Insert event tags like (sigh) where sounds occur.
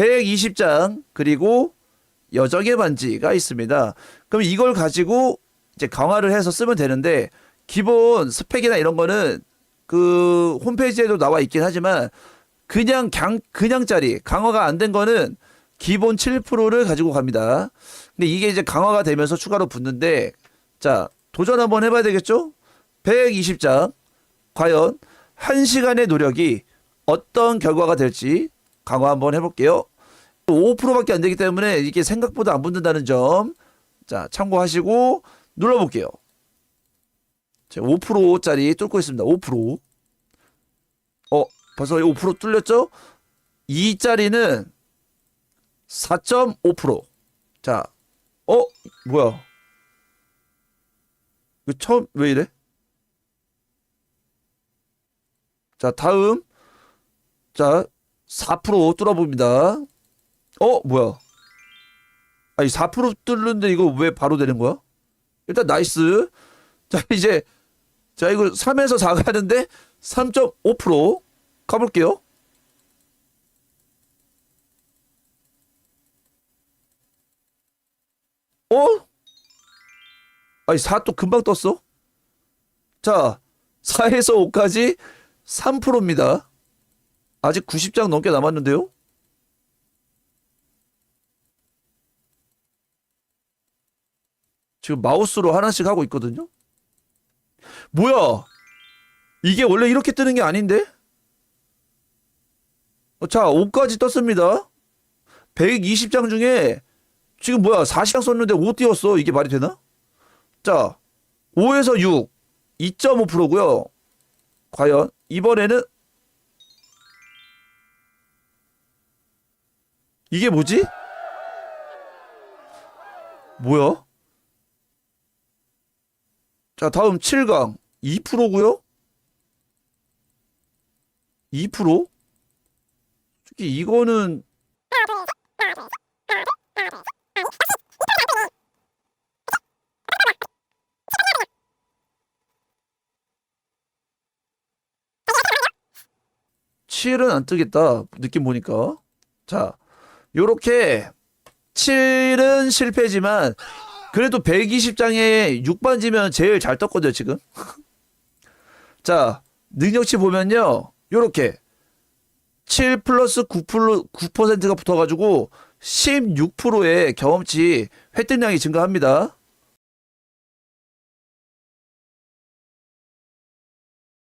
120장 그리고 여정의 반지가 있습니다. 그럼 이걸 가지고 이제 강화를 해서 쓰면 되는데 기본 스펙이나 이런 거는 그 홈페이지에도 나와 있긴 하지만 그냥 강 그냥짜리 강화가 안 된 거는 기본 7%를 가지고 갑니다. 근데 이게 이제 강화가 되면서 추가로 붙는데 자 도전 한번 해 봐야 되겠죠? 120장 과연 1시간의 노력이 어떤 결과가 될지 강화 한번 해 볼게요. 5%밖에 안 되기 때문에 이게 생각보다 안 붙는다는 점. 자, 참고하시고 눌러볼게요. 자, 5%짜리 뚫고 있습니다. 5%. 어, 벌써 5% 뚫렸죠? 2짜리는 4.5%. 자, 어, 뭐야? 이거 처음, 왜 이래? 자, 다음. 자, 4% 뚫어봅니다. 어, 뭐야? 아니, 4% 뚫는데 이거 왜 바로 되는 거야? 일단 나이스. 자, 이제, 자, 이거 3에서 4 가는데 3.5% 가볼게요. 어? 아니, 4 또 금방 떴어? 자, 4에서 5까지 3%입니다. 아직 90장 넘게 남았는데요? 지금 마우스로 하나씩 하고 있거든요? 뭐야? 이게 원래 이렇게 뜨는 게 아닌데? 어, 자, 5까지 떴습니다. 120장 중에 지금 뭐야? 4시간 썼는데 5 띄웠어. 이게 말이 되나? 자, 5에서 6, 2.5%고요. 과연 이번에는 이게 뭐지? 뭐야? 자, 다음 7강 2%고요. 2%? 솔직히 이거는 칠은안 뜨겠다. 느낌 보니까. 자, 요렇게 7은 실패지만 그래도 120장에 6반지면 제일 잘 떴거든요, 지금. (laughs) 자, 능력치 보면요. 요렇게 7 플러스 9 9%가 붙어가지고 16%의 경험치 획득량이 증가합니다.